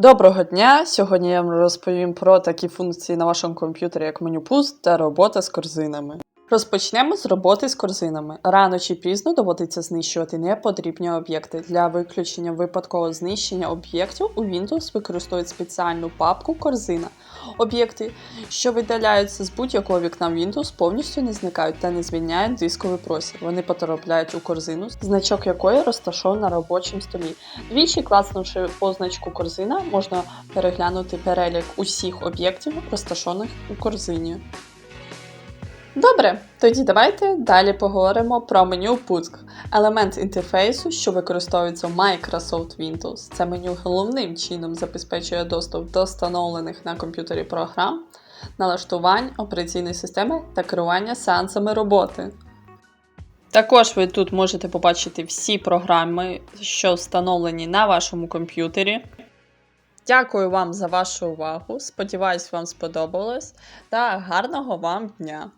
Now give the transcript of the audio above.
Доброго дня! Сьогодні я вам розповім про такі функції на вашому комп'ютері, як меню пуст та робота з корзинами. Розпочнемо з роботи з корзинами. Рано чи пізно доводиться знищувати непотрібні об'єкти. Для виключення випадкового знищення об'єктів у Windows використовують спеціальну папку корзина. Об'єкти, що видаляються з будь-якого вікна Windows, повністю не зникають та не звільняють дисковий простір. Вони потрапляють у корзину, значок якої розташований на робочому столі. Двічі класнувши позначку корзина, можна переглянути перелік усіх об'єктів, розташованих у корзині. Добре, тоді давайте далі поговоримо про меню пуск. Елемент інтерфейсу, що використовується в Microsoft Windows. Це меню головним чином забезпечує доступ до встановлених на комп'ютері програм, налаштувань операційної системи та керування сеансами роботи. Також ви тут можете побачити всі програми, що встановлені на вашому комп'ютері. Дякую вам за вашу увагу. Сподіваюсь, вам сподобалось та гарного вам дня!